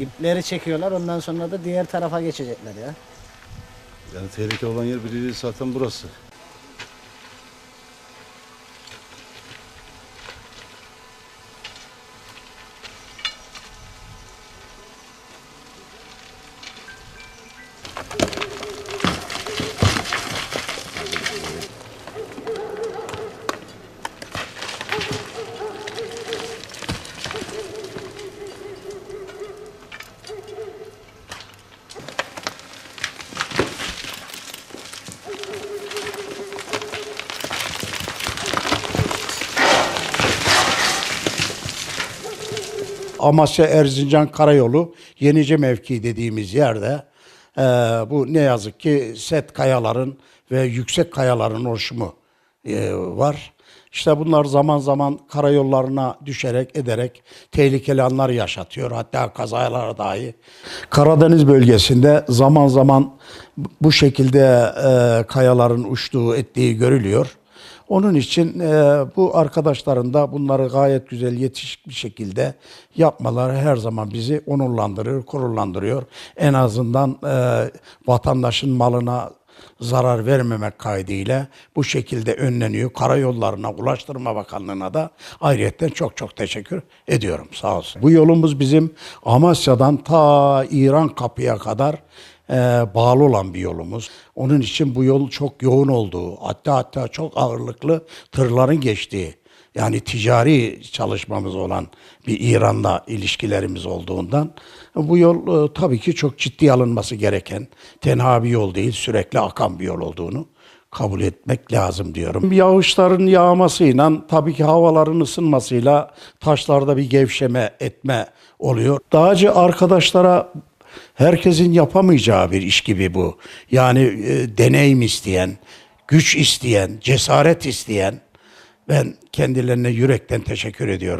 İpleri çekiyorlar ondan sonra da diğer tarafa geçecekler ya. Yani tehlike olan yer biri zaten burası. Amasya Erzincan Karayolu Yenice mevki dediğimiz yerde eee, bu ne yazık ki set kayaların ve yüksek kayaların oluşumu eee, var. İşte bunlar zaman zaman karayollarına düşerek ederek tehlikeli anlar yaşatıyor. Hatta kazalara dahi. Karadeniz bölgesinde zaman zaman bu şekilde eee, kayaların uçtuğu ettiği görülüyor. Onun için e, bu arkadaşların da bunları gayet güzel yetişik bir şekilde yapmaları her zaman bizi onurlandırıyor, gururlandırıyor. En azından e, vatandaşın malına zarar vermemek kaydıyla bu şekilde önleniyor. Karayollarına, Ulaştırma Bakanlığı'na da ayrıyetten çok çok teşekkür ediyorum. Sağ olsun. Bu yolumuz bizim Amasya'dan ta İran kapıya kadar e, bağlı olan bir yolumuz. Onun için bu yol çok yoğun olduğu, hatta hatta çok ağırlıklı tırların geçtiği, yani ticari çalışmamız olan bir İran'la ilişkilerimiz olduğundan bu yol e, tabii ki çok ciddi alınması gereken, tenha bir yol değil, sürekli akan bir yol olduğunu kabul etmek lazım diyorum. Yağışların yağmasıyla tabii ki havaların ısınmasıyla taşlarda bir gevşeme etme oluyor. Dağcı arkadaşlara herkesin yapamayacağı bir iş gibi bu. Yani e, deneyim isteyen, güç isteyen, cesaret isteyen ben kendilerine yürekten teşekkür ediyorum.